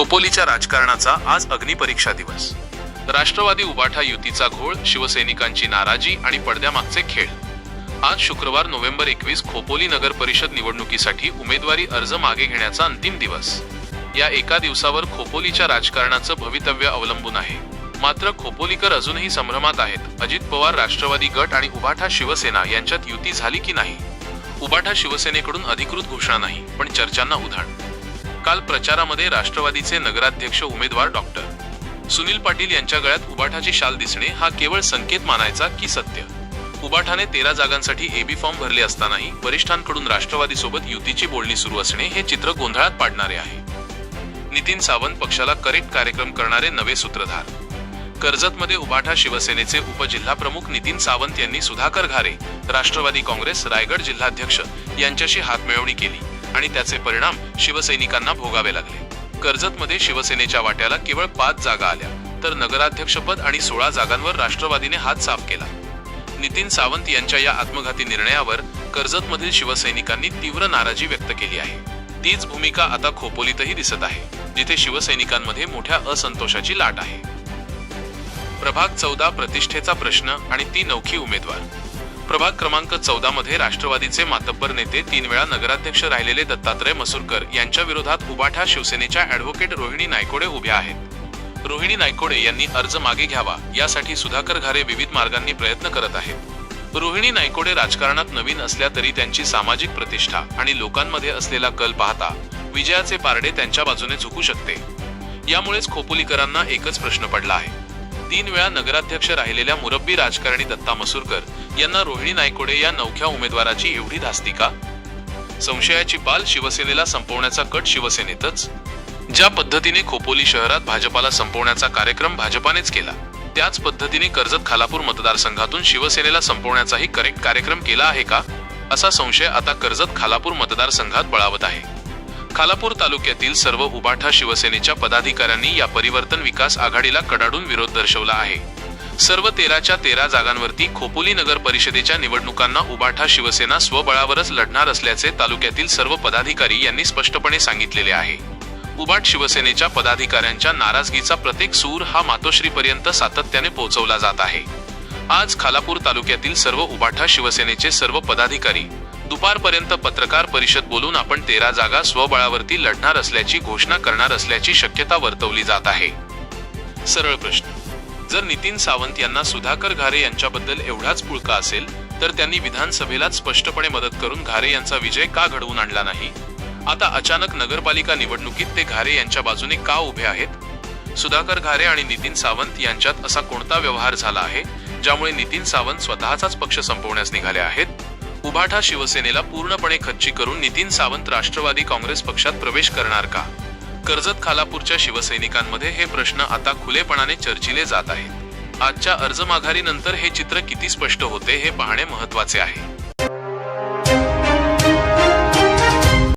खोपोलीच्या राजकारणाचा आज अग्निपरीक्षा दिवस. राष्ट्रवादी उबाठा युतीचा घोळ शिवसैनिकांची नाराजी आणि पडद्यामागचे खेळ. आज शुक्रवार नोव्हेंबर एकवीस खोपोली नगर परिषद निवडणुकीसाठी उमेदवारी अर्ज मागे घेण्याचा अंतिम दिवस. या एका दिवसावर खोपोलीच्या राजकारणाचं भवितव्य अवलंबून आहे. मात्र खोपोलीकर अजूनही संभ्रमात आहेत. अजित पवार राष्ट्रवादी गट आणि उबाठा शिवसेना यांच्यात युती झाली की नाही? उबाठा शिवसेनेकडून अधिकृत घोषणा नाही पण चर्चांना उधाण. काल प्रचारामध्ये राष्ट्रवादीचे नगराध्यक्ष उमेदवार डॉक्टर सुनील पाटील यांच्या गळ्यात उबाठाची शाल दिसणे हा केवळ संकेत मानायचा की सत्य? उबाठाने तेरा जागांसाठी एबी फॉर्म भरले असतानाही वरिष्ठांकडून राष्ट्रवादीसोबत युतीची बोलणी सुरू असणे हे चित्र गोंधळात पाडणारे आहे. नितीन सावंत पक्षाला करेक्ट कार्यक्रम करणारे नवे सूत्रधार. कर्जतमध्ये उबाठा शिवसेनेचे उपजिल्हाप्रमुख नितीन सावंत यांनी सुधाकर घारे राष्ट्रवादी काँग्रेस रायगड जिल्हाध्यक्ष यांच्याशी हातमिळवणी केली. आणि त्याचे परिणाम शिवसैनिकांना भोगावे लागले. कर्जतमध्ये शिवसेनेच्या वाट्याला केवळ पाच जागा आल्या तर नगराध्यक्षपद आणि सोळा जागांवर राष्ट्रवादीने हात साफ केला. नितीन सावंत यांच्या या आत्मघाती निर्णयावर कर्जतमधील शिवसैनिकांनी तीव्र नाराजी व्यक्त केली आहे. तीच भूमिका आता खोपोलीतही दिसत आहे जिथे शिवसैनिकांमध्ये मोठ्या असंतोषाची लाट आहे. प्रभाग चौदा प्रतिष्ठेचा प्रश्न आणि ती नौखी उमेदवार. प्रभाग क्रमांक चौदा मध्ये राष्ट्रवादीचे मातब्बर नेते तीन वेळा नगराध्यक्ष राहिलेले दत्तात्रय मसूरकर यांच्या विरोधात उबाठा शिवसेनेच्या अॅडव्होकेट रोहिणी नायकोडे उभ्या आहेत. रोहिणी नायकोडे यांनी अर्ज मागे घ्यावा यासाठी सुधाकर घारे विविध मार्गांनी प्रयत्न करत आहेत. रोहिणी नायकोडे राजकारणात नवीन असल्या तरी त्यांची सामाजिक प्रतिष्ठा आणि लोकांमध्ये असलेला कल पाहता विजयाचे पारडे त्यांच्या बाजूने झुकू शकते. यामुळेच खोपोलीकरांना एकच प्रश्न पडला आहे. तीन वेळा नगराध्यक्ष राहिलेल्या मुरब्बी राजकारणी दत्ता मसूरकर यांना रोहिणी नायकोडे या नवख्या उमेदवाराची एवढी धास्ती का? संशयाची पाल शिवसेनेला संपवण्याचा कट शिवसेनेतच? ज्या पद्धतीने खोपोली शहरात भाजपाला संपवण्याचा कार्यक्रम भाजपानेच केला त्याच पद्धतीने कर्जत खालापूर मतदारसंघातून शिवसेनेला संपवण्याचाही करेक्ट कार्यक्रम केला आहे का? असा संशय आता कर्जत खालापूर मतदारसंघात बळावत आहे. खालापूर तालुक्यातील सर्व उबाठा शिवसेनेच्या पदाधिकाऱ्यांनी या परिवर्तन विकास आघाडीला कडाडून विरोध दर्शवला आहे. सर्व तेराच्या तेरा जागांवरती खोपोली नगर परिषदेच्या निवडणुकांना उबाठा शिवसेना स्वबळावरच लढणार असल्याचे तालुक्यातील सर्व पदाधिकारी यांनी स्पष्टपणे सांगितलेले आहे. उबाट शिवसेनेच्या पदाधिकाऱ्यांच्या नाराजगीचा प्रत्येक सूर हा मातोश्रीपर्यंत सातत्याने पोहोचवला जात आहे. आज खालापूर तालुक्यातील सर्व उबाठा शिवसेनेचे सर्व पदाधिकारी दुपारपर्यंत पत्रकार परिषद बोलून आपण तेरा जागा स्वबळावरती लढणार असल्याची घोषणा करणार असल्याची शक्यता वर्तवली जात आहे. सरळ प्रश्न. जर नितीन सावंत यांना सुधाकर घारे यांच्याबद्दल एवढाच पुळका असेल तर त्यांनी विधानसभेलाच स्पष्टपणे मदत करून घारे यांचा विजय का घडवून आणला नाही? आता अचानक नगरपालिका निवडणुकीत ते घारे यांच्या बाजूने का उभे आहेत? सुधाकर घारे आणि नितीन सावंत यांच्यात असा कोणता व्यवहार झाला आहे ज्यामुळे नितीन सावंत स्वतःचाच पक्ष संपवण्यास निघाले आहेत? उभाठा शिवसेनेला पूर्णपणे खच्ची करून नितीन सावंत राष्ट्रवादी काँग्रेस पक्षात प्रवेश करणार का? कर्जत खालापूरच्या शिवसैनिकांमध्ये हे प्रश्न आता खुलेपणाने चर्चिले जात आहेत. आजच्या अर्ज माघारीनंतर हे चित्र किती स्पष्ट होते हे पाहणे महत्त्वाचे आहे.